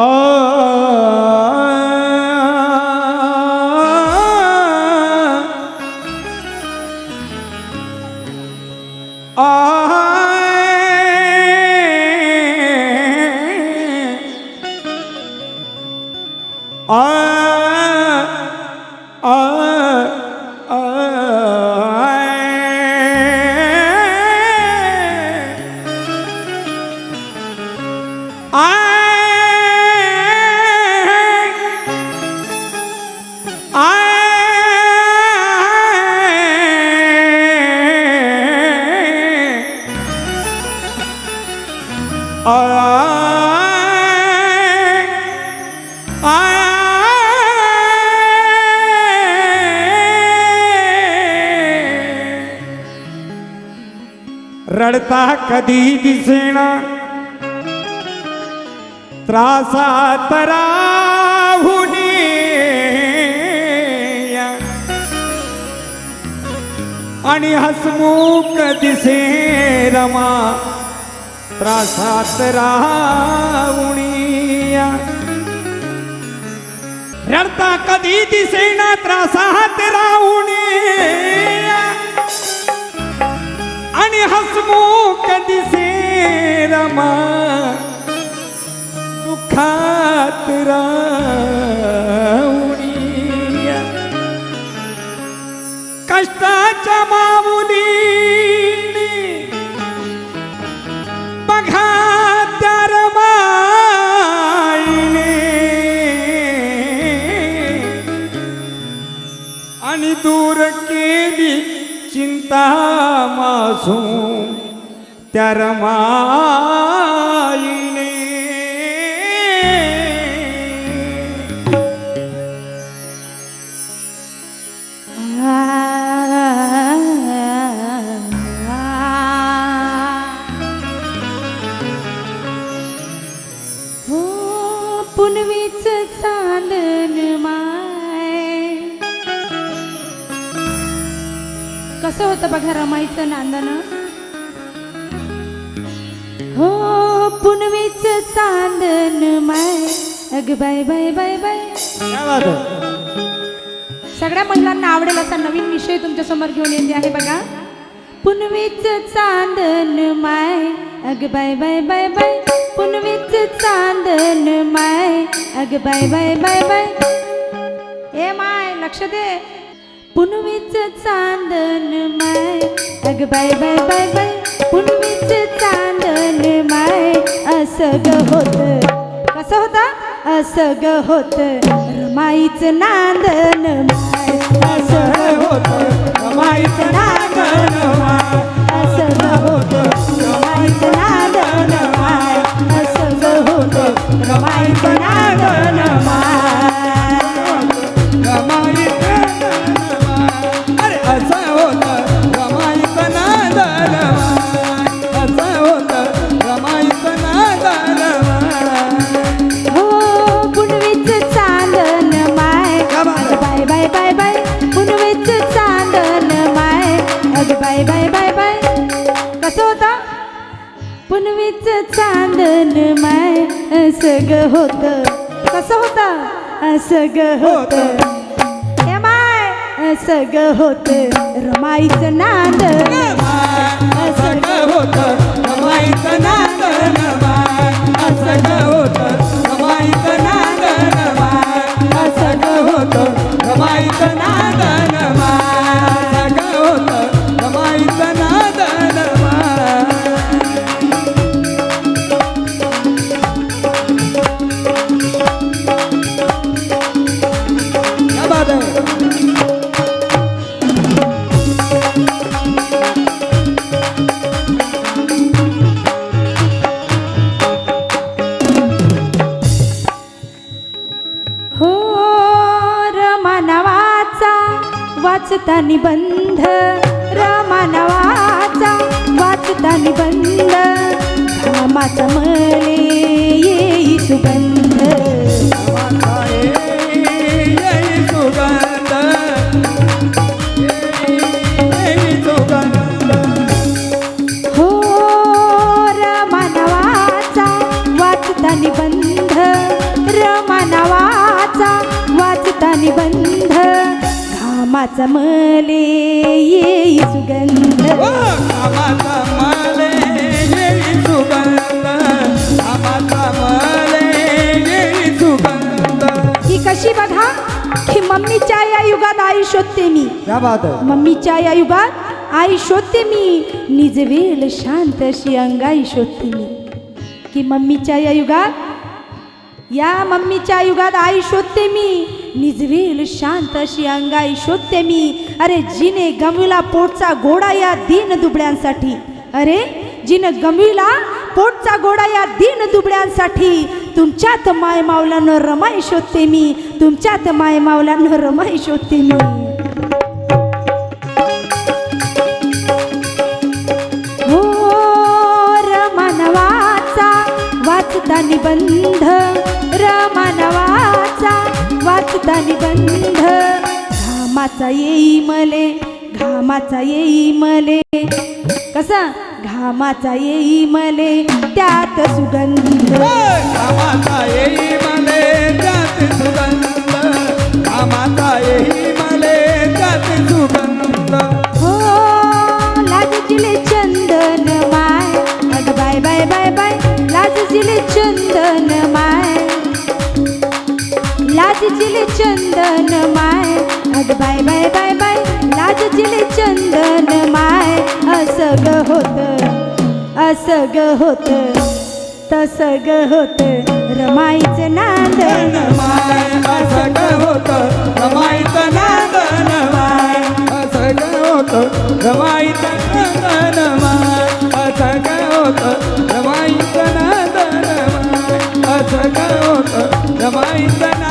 ah रडता कधी दिसेना. त्रासात तराहुनी आणि हसमुख दिसे रमा त्रासात राहुणिया रडता कधी दिसेना त्रासात राहुणी आणि हसमुख दिसे रमा दुखात राहुणी कष्टाच्या माऊली मासू त्या रमाईने बघा रमाईचं नांदन हो पुनवीच चांदन माय. अग बाय बाय बाय बाय. काय बात आहे? सगळ्या महिलांना आवडेल असा नवीन विषय तुमच्यासमोर घेऊन येते आहे बघा. पुनवीच चांदन माय. अग बाय बाय बाय बाय. पुनवीच चांदन माय. अग बाय बाय बाय बाय. ए माय लक्ष दे. पुनवीच चांदन माय. अग बाय बाय बाय बाय. पुनवीच चांदन माय. असं ग होत. कसं होतं? असं ग होत. रमाईचं नांदन माय. असं होतं. रमाईचं नांदन माय. असं ग होत. रमाईचं नांदन माय. असं ग होत. रमाईचं सगळं होत. हे माय असं होत. रमाईचं नांदन असं होत होतं. रमाईचं नांदन क्या बात है? मम्मीच्या या युगात आई शोधते मी। निजवेल शांत अशी अंगाई शोधते मी। की मम्मीच्या या युगात या मम्मीच्या युगात आई शोधते मी। निजवेल शांत अशी अंगाई शोधते मी। अरे जिने गमविला पोटचा गोडा या दीन दुबळ्यांसाठी। अरे जिन गमविला पोटचा गोडा या दीन दुबळ्यांसाठी। तुमच्यात माय मावल्यानं रमाई शोधते मी। तुमच्यात माय मावल्यानं रमाई शोधते मी। वाचता निबंध रमानवाचा वाचता निबंध. घामाचा येई मले घामाचा येई मले. कसा? घामाचा येई मले त्यात सुगंध. घामाचा येई मले त्यात सुगंध. लाजजिले चंदन माय. लाजजिले चंदन माय. अग बाय बाय बाय बाय. लाजजिले चंदन माय. असं ग होत असं ग होत तसं ग होत. रमाईचं नांदन माय. असं ग होत रमाईचं नांदन माय. असं ग होत रमाईचं नांदन माय. असं ग होत रमाईचं नांदन माय असं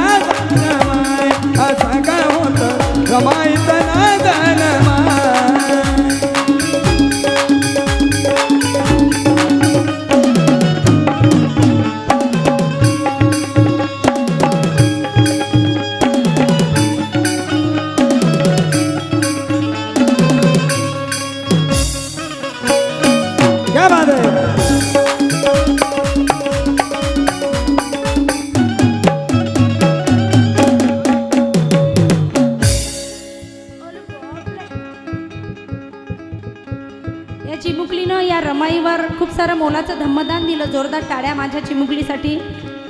माझ्या चिमुकलीसाठी.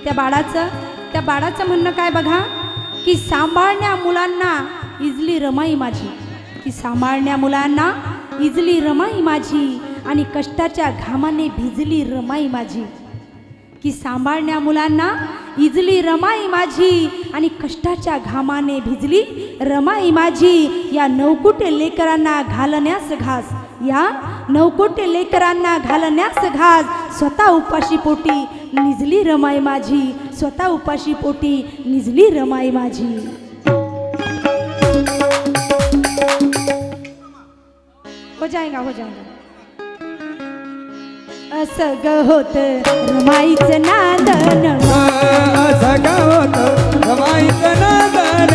त्या बाळाचं त्या बाळाचं म्हणणं काय बघा? की सांभाळण्या मुलांना इजली रमाई माझी. की सांभाळण्या मुलांना इजली रमाई माझी आणि कष्टाच्या घामाने भिजली रमाई माझी. की सांभाळण्या मुलांना इजली रमाई माझी आणि कष्टाच्या घामाने भिजली रमाई माझी. या नवकुट लेकरांना घालण्यास घास. या नौकोटे लेकरांना घालण्यास घास. स्वतः उपाशी पोटी निजली रमाई माझी. स्वतः उपाशी पोटी निजली रमाई माझी. हो जाएगा हो जाएगा असं होत रमाईचं नादन असग होत रमाईचं नादन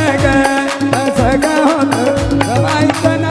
असग होत रमाईचं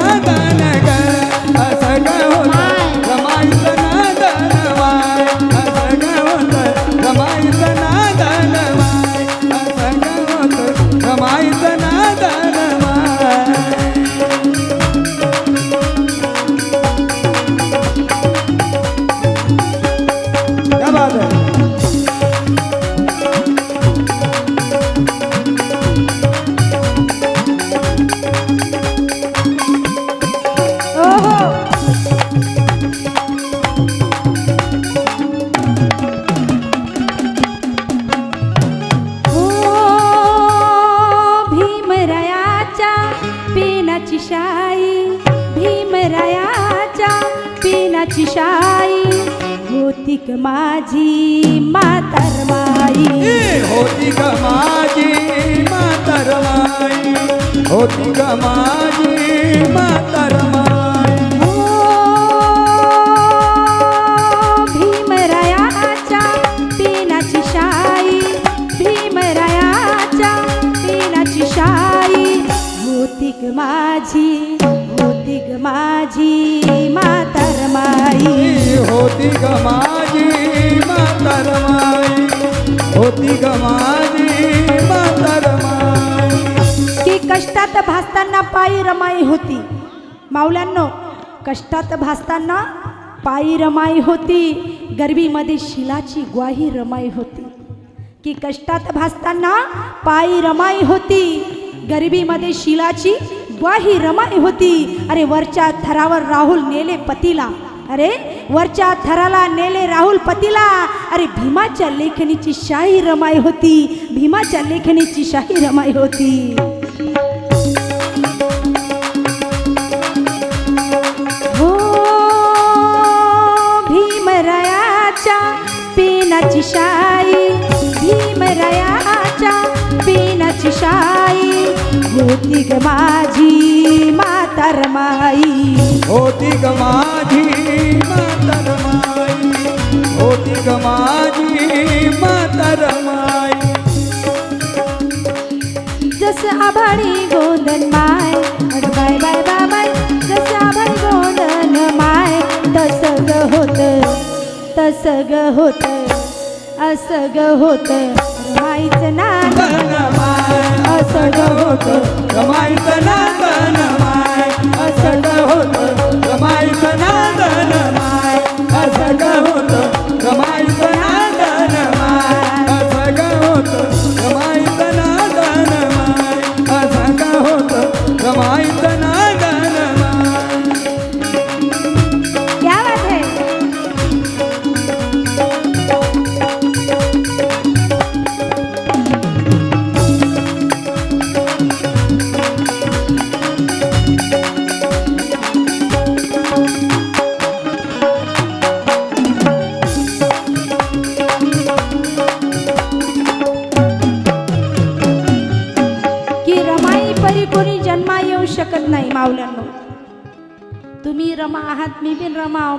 पेनाची शाई भीमरायाच्या पेनाची शाई. होती ग माझी होती ग माझी मातर माई. होती ग माझी मातरमाई होती ग माझी मातरमाई की कष्टात भासताना पायी रमाई होती. माऊल्यांनो कष्टात भासताना पायी रमाई होती. गरबीमध्ये शिलाची ग्वाही रमाई होती. की कष्टात भासताना पायी रमाई होती. गरिबीमध्ये शिलाची ग्वाही रमाई होती. अरे वरच्या थरावर राहुल नेले पतीला. अरे वरच्या थराला नेले राहुल पतीला. अरे भीमाच्या लेखणीची शाही रमाई होती. भीमाच्या लेखणीची शाही रमाई होती. शाई भीमरायाच्या पेनाची शाई. होती ग माझी माता रमाई होती ग माझी माता रमाई होती ग माझी माता रमाई जस आभाळी गोंधन माय बाय बाय बाय बाय जस आभाळी गोंधन माय तस ग होत तस ग होत. असं ग होत नाग माय असं ग होत रमाईचं नागन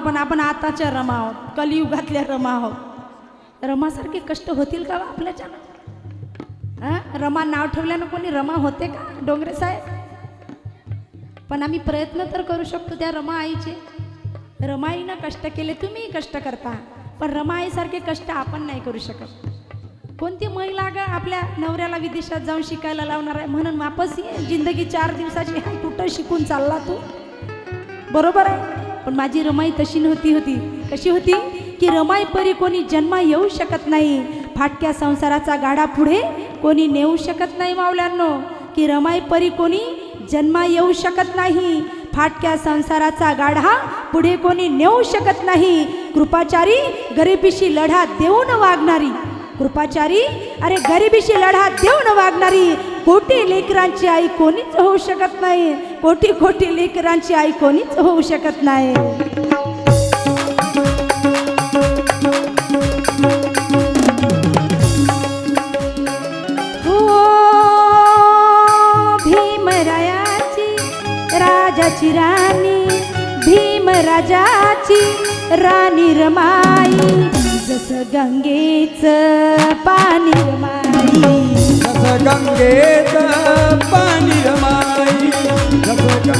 पण आपण आताच्या रमा आहोत कलियुगातल्या रमा आहोत. रमासारखे कष्ट होतील का हो आपल्याच्या? आपल्याच्यानं हां? रमा नाव ठेवल्यानं कोणी रमा होते का डोंगरे साहेब? पण आम्ही प्रयत्न तर करू शकतो त्या रमा आईचे. रमाईनं कष्ट केले तुम्ही कष्ट करता. पण रमा आईसारखे कष्ट आपण नाही करू शकत. कोणती महिला ग आपल्या नवऱ्याला विदेशात जाऊन शिकायला लावणार आहे? म्हणून वापस ये. जिंदगी चार दिवसाची आहे. कुठं शिकून चालला तू? बरोबर आहे? पण माझी रमाई तशी नव्हती होती. कशी होती? की रमाई परी कोणी जन्मा येऊ शकत नाही. फाटक्या संसाराचा गाडा पुढे कोणी नेऊ शकत नाही मावल्यांनो की रमाई परी कोणी जन्मा येऊ शकत नाही. फाटक्या संसाराचा गाढा पुढे कोणी नेऊ शकत नाही. कृपाचारी गरिबीशी लढा देऊन वागणारी. कृपाचारी अरे गरिबीशी लढा देऊन वागणारी कोटी लेकरांची आई कोणीच होऊ शकत नाही. कोटी कोटी लेकरांची आई कोणीच होऊ शकत नाही. हो, भीमरायाची राजाची राणी भीमराजाची राणी रमाई जस गंगेच पाणी रमाई जस गंगेच पाणी रमाई हो,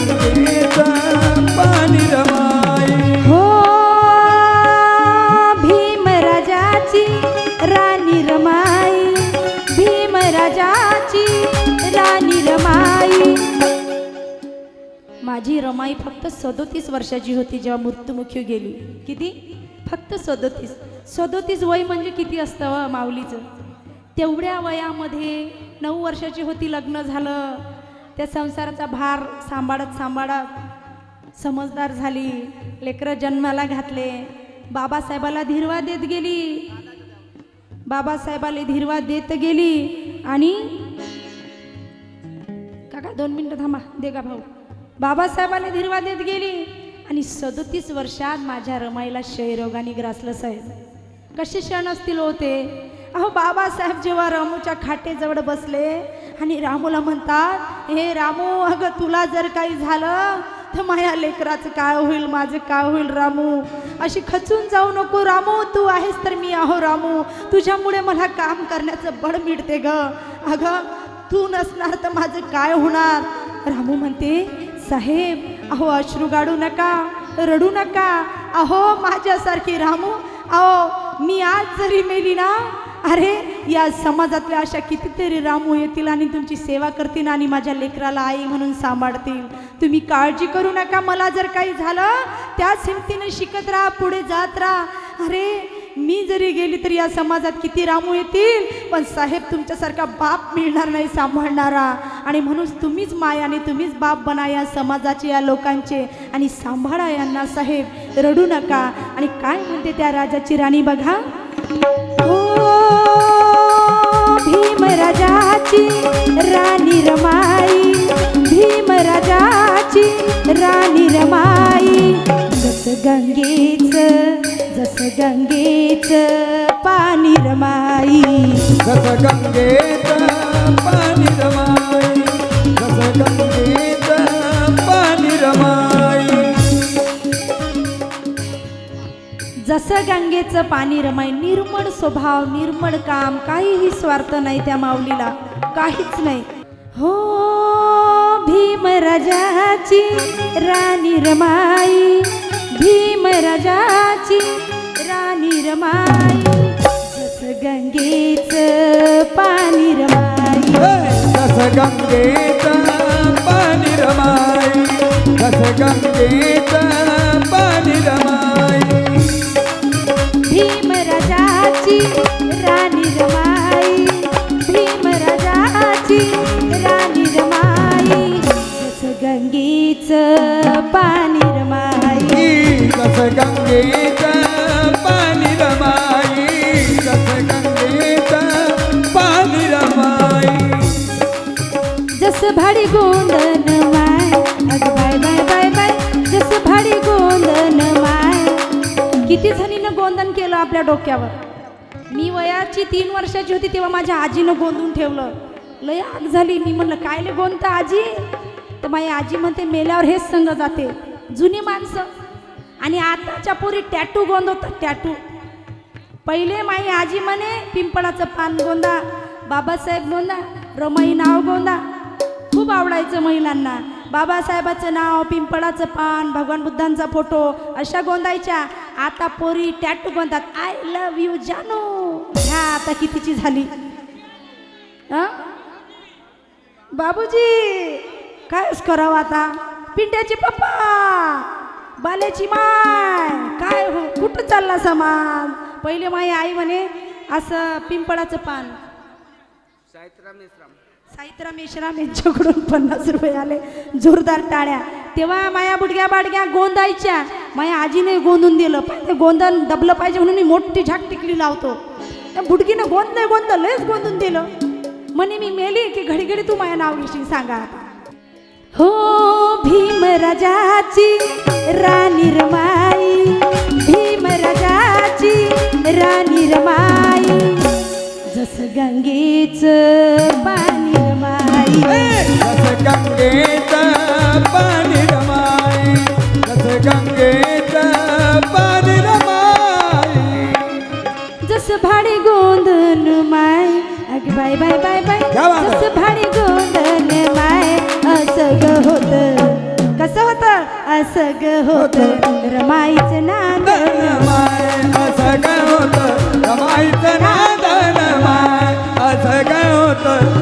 माझी रमाई फक्त सदोतीस वर्षाची होती जेव्हा मृत्युमुखी गेली. किती? फक्त सदोतीस. सदोतीस वय म्हणजे किती असतं माऊलीचं? तेवढ्या वयामध्ये नऊ वर्षाची होती लग्न झालं. त्या संसाराचा भार सांभाळत सांभाळत समजदार झाली लेकरं जन्माला घातले बाबासाहेबाला धीरवा देत गेली. बाबासाहेबाला धीरवा देत गेली आणि काका दोन मिनटं थांबा दे का भाऊ. बाबासाहेबाला धीरवा देत गेली आणि सदोतीस वर्षात माझ्या रमाईला क्षयरोगाने ग्रासलं साहेब. कसे क्षण असतील होते अहो बाबासाहेब जेव्हा रामूच्या खाटेजवळ बसले आणि रामूला म्हणतात हे रामू अगं तुला जर काही झालं तर माझ्या लेकराचं काय होईल माझं काय होईल रामू? अशी खचून जाऊ नको रामू तू आहेस तर मी आहो रामू. तुझ्यामुळे मला काम करण्याचं बळ मिळते ग. अगं तू नसणार तर माझं काय होणार? रामू म्हणते साहेब अहो अश्रू गाडू नका रडू नका. अहो माझ्यासारखी रामू अहो मी आज जरी मेली ना अरे या समाजातल्या अशा कितीतरी रामू येतील आणि तुमची सेवा करतील आणि माझ्या लेकराला आई म्हणून सांभाळतील. तुम्ही काळजी करू नका मला जर काही झालं त्याच हिमतीने शिकत राहा पुढे जात राहा. अरे मी जरी गेली तरी या समाजात किती रामू येतील पण साहेब तुमच्यासारखा बाप मिळणार नाही सांभाळणारा. आणि म्हणून तुम्हीच माय आणि तुम्हीच बाप बना या समाजाचे या लोकांचे. आणि सांभाळा यांना साहेब. रडू नका. आणि काय म्हणते त्या राजाची राणी बघा. हो भीमराजाची राणी रमाई भीमराजाची राणी रमाई. जस गंगेच जस गंगेच पाणी रमाई. जस गंगेच पाणी रमाई जस गंगे जसं गंगेचं पाणी रमाई निर्मळ स्वभाव निर्मळ काम. काहीही स्वार्थ नाही त्या माऊलीला. काहीच नाही. हो भीमराजाची राणी रमाई. भीमराजाची राणी रमाई. जसं गंगेचं पाणी रमाई. जसं गंगेत पाणी रमाई. जसं गंगेत पाणी रमाई. भीमराजाची राणी रमाई भीमराजाची राणी रमाई जस गंगेचं पाणी रमाई. जस गंगेत पाणी रमाई जस गंगेत पाणी रमाई. जस भाडी गोंधन माय अग बाय बाय बाय बाय. जस भाडी गोंधन माय किती केलं आपल्या डोक्यावर. मी वयाची तीन वर्षाची होती तेव्हा माझ्या आजीनं गोंधून ठेवलं. लय आग झाली. मी म्हणलं काय ले गोंधता आजी? तर माझी आजी म्हणते मेल्यावर हेच संग जाते. जुनी माणसं. आणि आताच्या पोरी टॅटू गोंधवतात टॅटू. पहिले माई आजी म्हणे पिंपळाचं पान गोंदा बाबासाहेब गोंदा रमाई नाव गोंदा. खूप आवडायचं महिलांना. बाबासाहेबाचं नाव पिंपळाचं पान भगवान बुद्धांचा फोटो अशा गोंदायच्या. आता पोरी टॅटू गोंदात आय लव यू जानू. ह्या आता कितीची झाली? बाबूजी कायच करावं आता? पिंट्याची पप्पा बाल्याची माय काय हो? कुठं चालला समाज? पहिले माई आई म्हणे असं पिंपळाचं पान. साईतराम मेश्राम यांच्याकडून पन्नास रुपये आले. जोरदार टाळ्या. तेव्हा माया बुडग्या बाडग्या गोंदायच्या. माया आजीने गोंधून दिलं. पण ते गोंधन दबलं पाहिजे म्हणून मी मोठी झाक टिकली लावतो. त्या बुडकीनं गोंदलंय गोंदलं लयच गोंधून दिलं. म्हणे मी मेली की घडी घडी तू माझ्या नाव घेशील सांगा हो हो भीमराजाची राणी रमाई भीमराजाची राणी रमाई जस गंगेच पाणी रमाई. जस गंगेत पाणी रमाई. जस गंगेत पाणी रमाई. जस भाडी गोंधन माय. अग बाय बाय बाय बाय? जस भाडी गोंधन माय. असं ग होत. कसं होत? असं ग होत. रमाईचं नाद माय असं काय होत. रमाईचं असं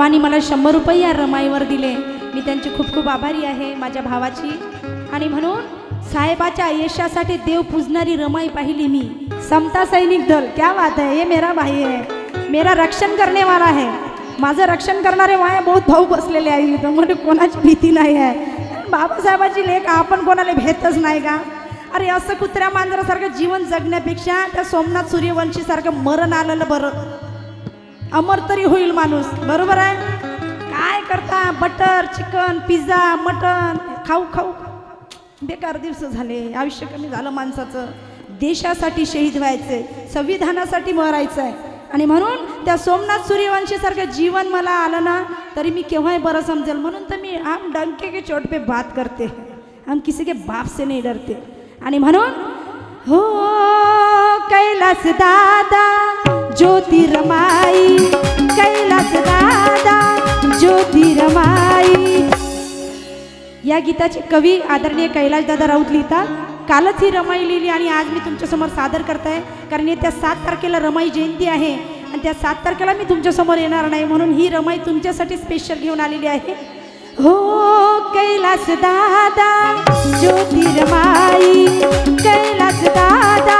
भावाने मला शंभर रुपये या रमाईवर दिले. मी त्यांची खूप खूप आभारी आहे माझ्या भावाची. आणि म्हणून साहेबाच्या यशासाठी देव पुजणारी रमाई पाहिली मी. समता सैनिक दल क्या बात है ये मेरा भाई आहे मेरा रक्षण करने वाला माझं रक्षण करणारे माया बहुत भाऊ बसलेले आहे. इथं म्हणजे कोणाची भीती नाही आहे. बाबासाहेबाची लेख आपण कोणाला भेटच नाही का? अरे असं कुत्र्या मांजरासारखं जीवन जगण्यापेक्षा त्या सोमनाथ सूर्यवंशीसारखं मरण आलेलं बरं. अमर तरी होईल माणूस बरोबर आहे? काय करता? बटर चिकन पिझ्झा मटन खाऊ खाऊ. बेकार दिवस झाले. आयुष्य कमी झालं माणसाचं. देशासाठी शहीद व्हायचंय. संविधानासाठी मरायचं आहे आणि म्हणून त्या सोमनाथ सूर्यवंशीसारखं जीवन मला आलं ना तरी मी केव्हाही बरं समजेल. म्हणून तर मी आम डंके के चोट पे बात करते. हम किसी के बाप से डरते. आणि म्हणून हो कैलास दादा ज्योतिरमाई कैलास दादा ज्योतिरमाई. या गीताचे कवी आदरणीय कैलासदादा राऊत लिहितात कालच ही रमाई लिहिली आणि आज मी तुमच्यासमोर सादर करताय. कारण येत्या सात तारखेला रमाई जयंती आहे आणि त्या सात तारखेला मी तुमच्यासमोर येणार नाही. म्हणून ही रमाई तुमच्यासाठी स्पेशल घेऊन आलेली आहे. हो कैलास दादा ज्योतिरमाई कैलास दादा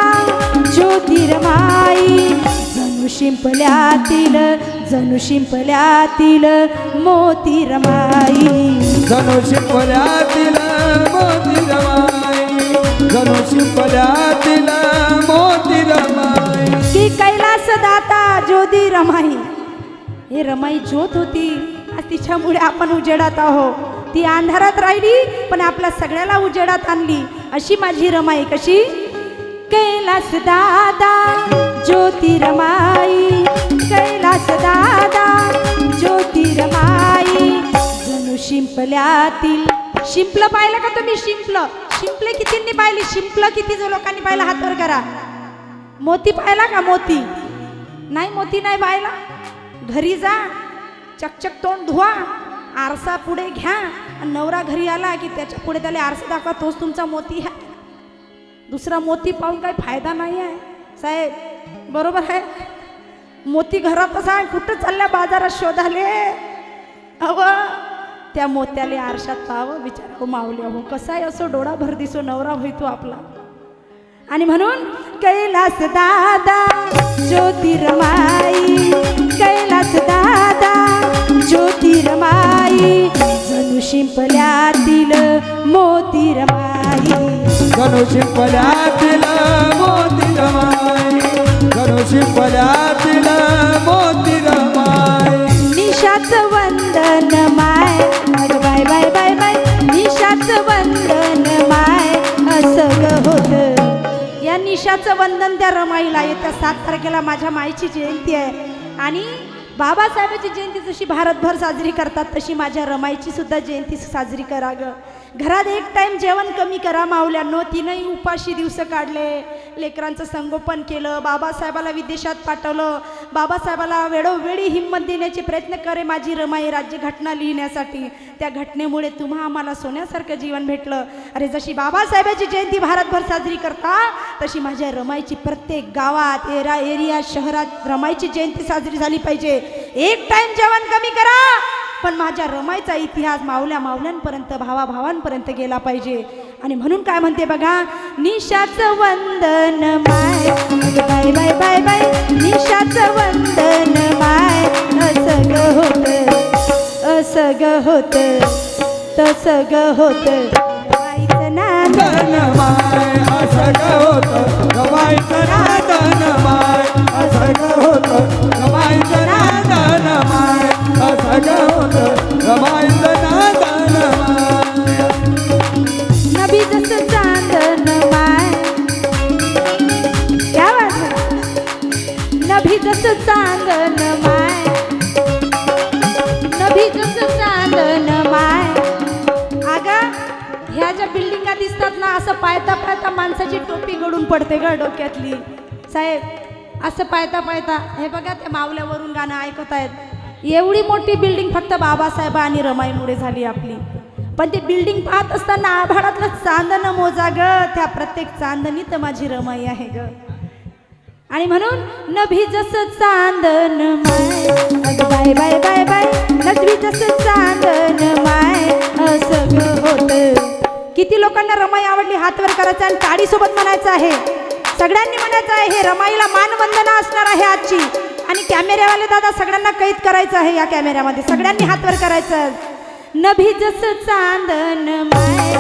ज्योतिर्माई जणू शिंपल्यातील जणू शिंपल्यातील मोती रमाई जणू शिंपल्यातील मोती रमाई जणू शिंपल्यातील मोती रमाई की कैलास दाता ज्योती रमाई हे रमाई ज्योत होती. तिच्यामुळे आपण उजेडात आहोत. ती अंधारात राहिली पण आपल्या सगळ्याला उजेडात आणली. अशी माझी रमाई कशी? कैलास दादा ज्योतिरमाई। कैलास दादा ज्योतिरमाई। जणू शिंपल्यातील शिंपलं पाहिलं का तुम्ही? शिंपलं. शिंपले कितींनी पाहिली शिंपलं किती जो लोकांनी पाहिलं हातवर करा. मोती पाहिला का मोती? नाही मोती नाही पाहिला. घरी जा चकचक तोंड धुवा आरसा पुढे घ्या. आणि नवरा घरी आला की त्याच्या पुढे त्याला आरसा दाखवा तोच तुमचा मोती आहे. दुसरा मोती पाहून काही फायदा नाही आहे? साहेब बरोबर आहे? मोती घरातच आहे कुठं चालल्या बाजारात शोधाले? अव त्या मोत्याले आरशात पाहावं विचार हो माऊली हो कसा आहे असो डोळा भर दिसो नवरा होईतो आपला. आणि म्हणून कैलास दादा ज्योतिरमाई कैलास दादा ज्योतिरमाई जणू शिंपल्यातील मोतिरमाई. गणोशी शिंपल्यातील मोती रमाय गणोशी शिंपल्यातील मोती रमाय निशाचं वंदन माय. अग बाय बाय बाय बाय. निशाचं वंदन माय. असं होत. या निशाचं वंदन त्या रमाईला येत्या सात तारखेला माझ्या माईची जयंती आहे. आणि बाबासाहेबाची जयंती जशी भारतभर साजरी करतात तशी माझ्या रमाईची सुद्धा जयंती साजरी करा ग. घरात एक टाइम जेवण कमी करा मावल्यानो तिनंही उपाशी दिवस काढले. लेकरांचं संगोपन केलं. बाबासाहेबाला विदेशात पाठवलं. बाबासाहेबाला वेळोवेळी हिंमत देण्याचे प्रयत्न करे माझी रमाई राज्यघटना लिहिण्यासाठी. त्या घटनेमुळे तुम्हा आम्हाला सोन्यासारखं जीवन भेटलं. अरे जशी बाबासाहेबाची जयंती भारतभर साजरी करता तशी माझ्या रमाईची प्रत्येक गावात एरा एरिया शहरात रमाईची जयंती साजरी झाली पाहिजे. एक टाइम जेवण कमी करा पण माझ्या रमाईचा इतिहास मावल्या मावल्यांपर्यंत भावा भावांपर्यंत गेला पाहिजे. आणि म्हणून काय म्हणते बघा निशाचं वंदन माय बाय बाय बाय बाय. निशाचं वंदन माय असं ग होत असं ग होत तसं ग होत. माईचं धन माय असं होत रमाईचं नादन माय असं होत असं ग होत नबी जसं चांदन माय क्या नभी जसं चांदन माय नभी जसं चांदन माय अगा ह्या ज्या बिल्डिंगा दिसतात ना असं पायता पायता माणसाची टोपी गडून पडते ग डोक्यातली साहेब असं पायता पायता हे बघा त्या मावल्यावरून गाणं ऐकत आहेत एवढी मोठी बिल्डिंग फक्त बाबासाहेब आणि रमाईमुळे झाली आपली. पण ती बिल्डिंग पाहत असताना आभाळातलं चांदणं मोजा ग. त्या प्रत्येक चांदणीत माझी रमाई आहे ग. आणि म्हणून नभी जसं चांदन माय बाय बाय बाय बाय. नभी जसं चांदन माय असं होत. किती लोकांना रमाई आवडली हात वर करायचं आणि टाळी म्हणायचं आहे. सगळ्यांनी म्हणायचं आहे हे रमाईला मानवंदना असणार आहे आजची. आणि कॅमेऱ्यावाले दादा सगळ्यांना कैद करायचं आहे या कॅमेऱ्यामध्ये. सगळ्यांनी हातवर करायचं. नभी जस चांदन माय.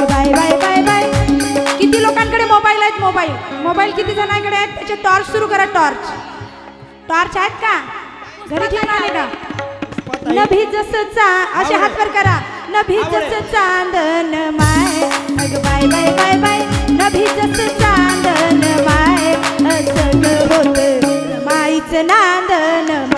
बाय बाय बाय बाय किती लोकांकडे मोबाईल आहेत मोबाईल? मोबाईल किती जणांकडे आहेत? त्याचे टॉर्च सुरू करा टॉर्च. टॉर्च आहेत का? घरी घेऊन आले का? नभी जस चा असे हातवर करा. नभी जस चांदन माय. बाय बाय बाय बाय. नभी जस चांदन माय. असं होतं. मीच नांदन